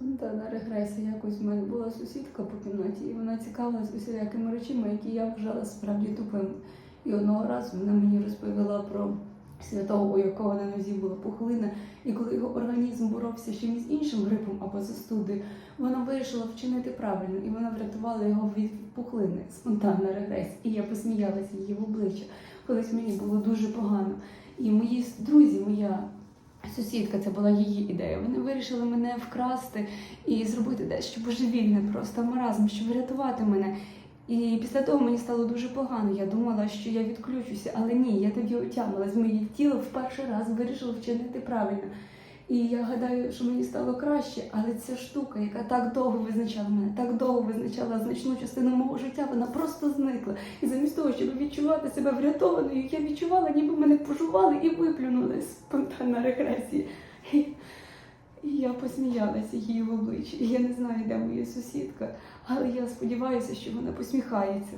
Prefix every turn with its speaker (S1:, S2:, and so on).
S1: Спонтанна регресія. Якось в мене була сусідка по кімнаті, і вона цікавилась усілякими речами, які я вважала справді тупими. І одного разу вона мені розповіла про святого, у якого на нозі була пухлина, і коли його організм боровся з іншим грипом або застудою, вона вирішила вчинити правильно, і вона врятувала його від пухлини, спонтанна регресія. І я посміялася її в обличчя. Колись мені було дуже погано. І мої друзі, моя сусідка, це була її ідея. Вони вирішили мене вкрасти і зробити дещо божевільне, просто маразм, щоб врятувати мене. І після того мені стало дуже погано. Я думала, що я відключуся, але ні, я тоді отямилась. Моє тіло в перший раз вирішило вчинити правильно. І я гадаю, що мені стало краще, але ця штука, яка так довго визначала мене, так довго визначала значну частину мого життя, вона просто зникла. І замість того, щоб відчувати себе врятованою, я відчувала, ніби мене пожували і виплюнули спонтанна регресія. І, і я посміялася її в обличчі. Я не знаю, де моя сусідка, але я сподіваюся, що вона посміхається.